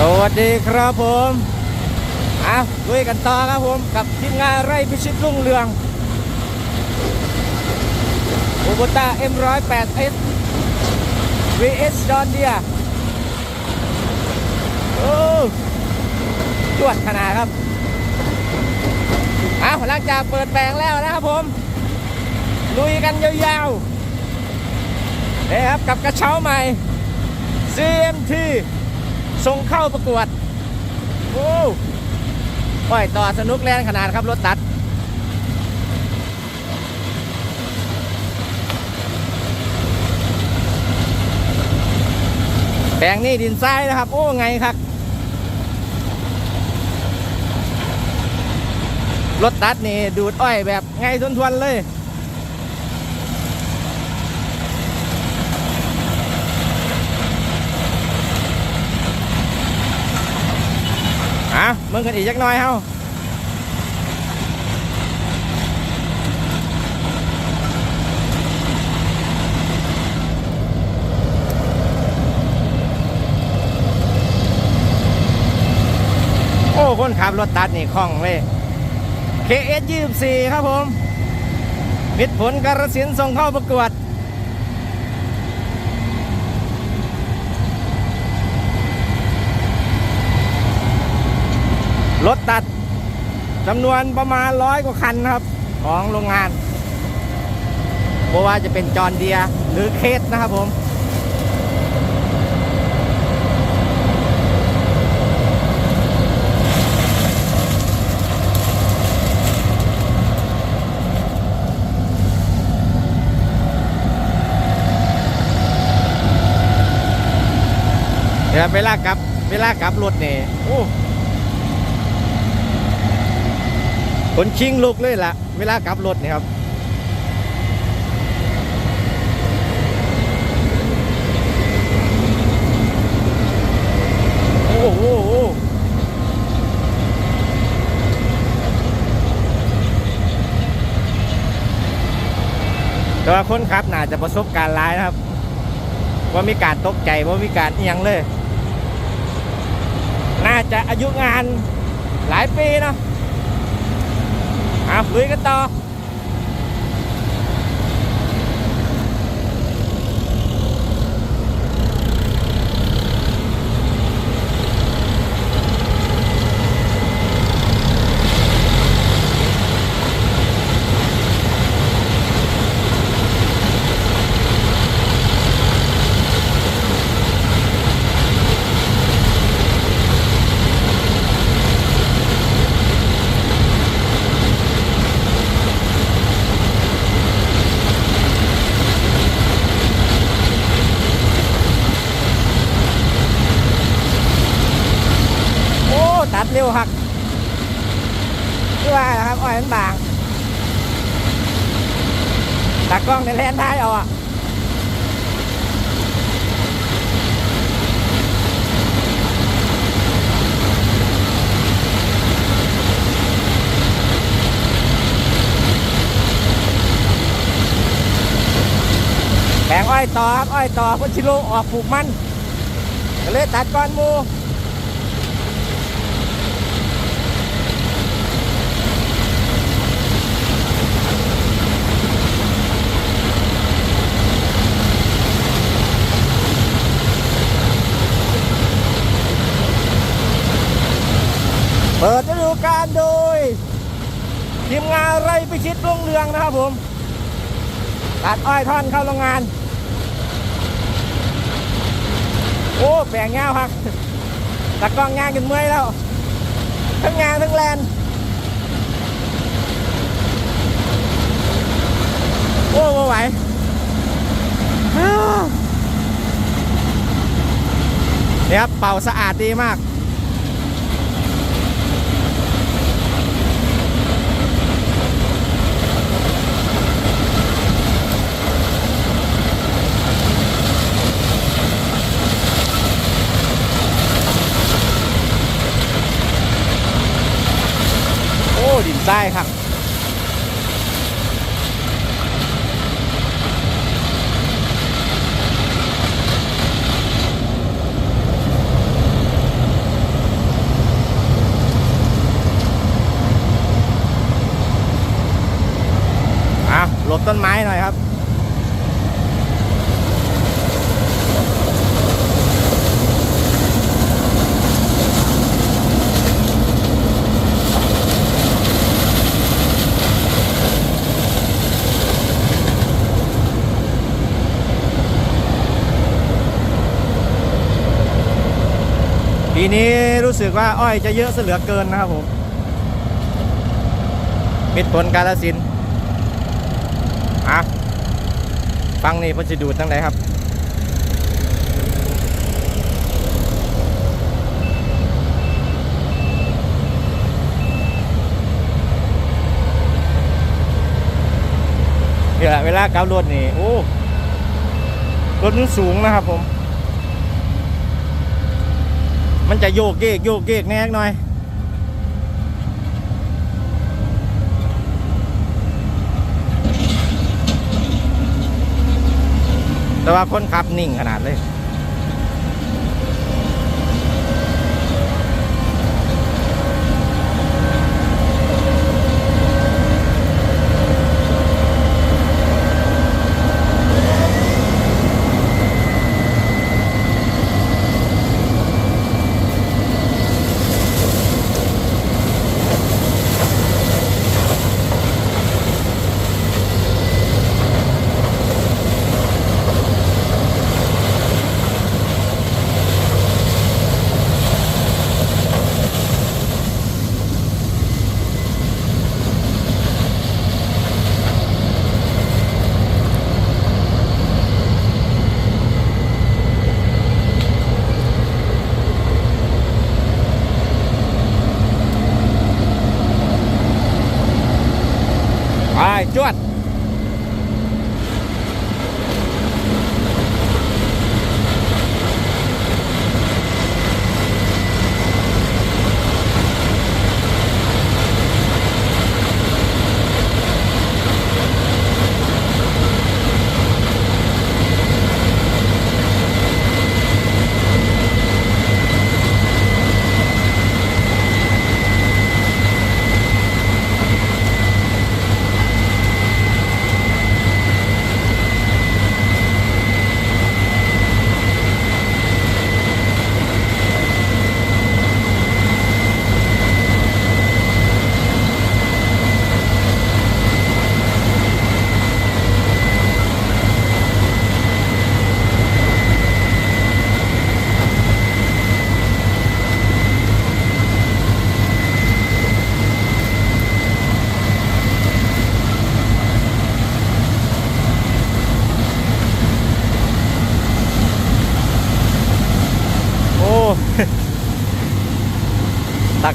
สวัสดีครับผมอะลุยกันต่อครับผมกับทีมงานไร่พิชิตรุ่งเรืองโอโบต้า M108S VS จอนเดียโอ้จวดขนาดครับเอาหลังจากเปิดแปลงแล้วนะครับผม ลุยกันยาวๆนี่ครับกับกระเช้าใหม่ CMT ส่งเข้าประกวด โอ้ปล่อยต่อสนุกแรงขนาดครับ รถตัด แปลงนี่ดินทรายนะครับ โอ้ ไงครับ รถตัดนี่ดูดอ้อยแบบไงทวนๆเลย อะมึงกันอีกจักหน่อยเฮาโอ้ คนขับรถตัดนี่คล่องเลย KS 24ครับผมมิตรผลการสินส่งเข้าประกวด รถตัดจำนวนประมาณร้อยกว่าคันครับ ของโรงงานเพราะว่าจะเป็นจอร์นเดียหรือเคสนะครับผมเดี๋ยวเวลากลับเวลากลับรถเนี่ยโอ้ คนชิงลุกเลยล่ะ เวลากลับรถนี่ครับโอ้โหโอ้โหแต่ว่าคนขับน่าจะประสบการณ์ร้ายนะครับ ว่ามีการตกใจว่ามีการเอียงเลย น่าจะอายุงานหลายปีเนาะ เอาลุยกันต่อ โอ้ ตัดเร็วหักที่ว่านะครับอ้อย มันบางตากล้องในแลนท้ายเอาอะแปลงอ้อยต่อครับอ้อยต่อพุชิโลออกปลูกมันก็เลยตัดก้อนมู เปิดฤดูกาลโดย ทีมงานไร พิชิตรุ่งเรืองนะครับผมตัดอ้อยท่อนเข้าโรงงาน โอ้แปลงเงาครับตะกล้องงานกันเมื่อยแล้ว ทั้งงานทั้งแลนโอ้ไม่ไหวเนี่ยครับเป่าสะอาดดีมาก ได้ครับหลบต้นไม้หน่อยครับ รู้สึกว่าอ้อยจะเยอะเสยเหลือเกินนะครับผมมิดผลกาลสินอะฟังนี่พิ่นจะดูดตั้งไหนครับนี่แหละเวลากลับรถนี่ โอ้ รถมันสูงนะครับผม มันจะโยกเยกโยกเยกแน่หน่อย แต่ว่าคนขับนิ่งขนาดเลย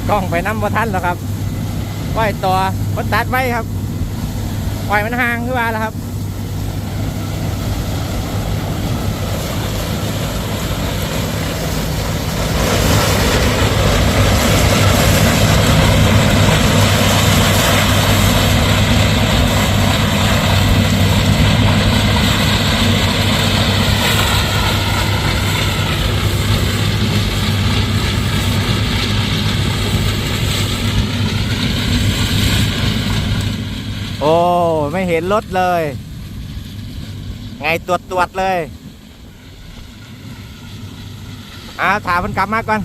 กกล้องไปน้ำบ่ทันแล้วครับปล่อยต่อมันตัดไว้ครับปล่อยมันห่างขึ้นมาแล้วครับ โอ้ ไม่ เห็นรถเลย ไงตรวจตรวจเลย อ่าถามมันกลับมาก่อน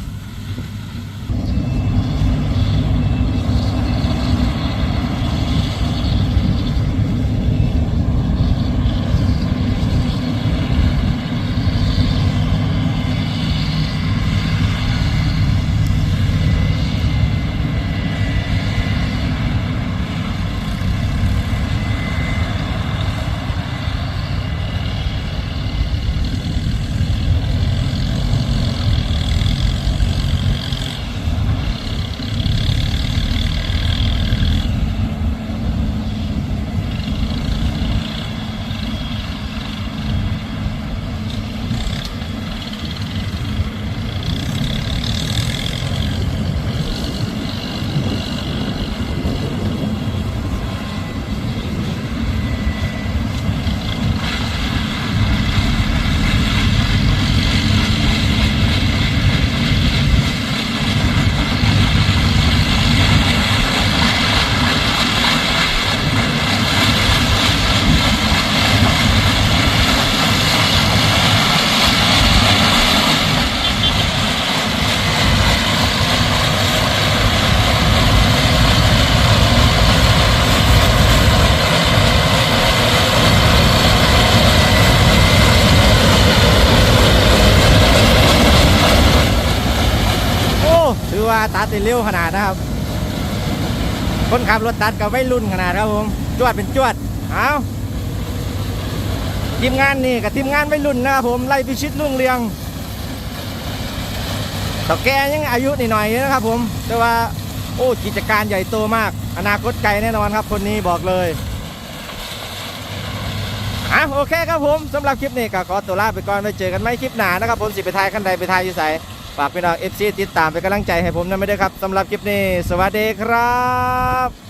โว่าตัดเร็วขนาดนะครับ คนขับรถตัดกับไม่รุ่นขนาดครับผมจวดเป็นจวดเอาทีมงานนี่กับทีมงานไม่รุ่นนะครับผมไล่พิชิตรุ่งเรืองต่อแกยังอายุนิดหน่อยนะครับผม แต่ว่าโอ้กิจการใหญ่โตมาก อนาคตไกลแน่นอนครับ คนนี้บอกเลยอะโอเคครับผมสำหรับคลิปนี้ก็ขอตัวลาไปก่อนไว้เจอกันไม่คลิปหนานะครับผมสิไปทายขั้นใดไปทายอยู่ใส ฝากพี่น้องเอฟซีติดตามเป็นกำลังใจให้ผมนะไม่ได้ครับสำหรับคลิปนี้ สวัสดีครับ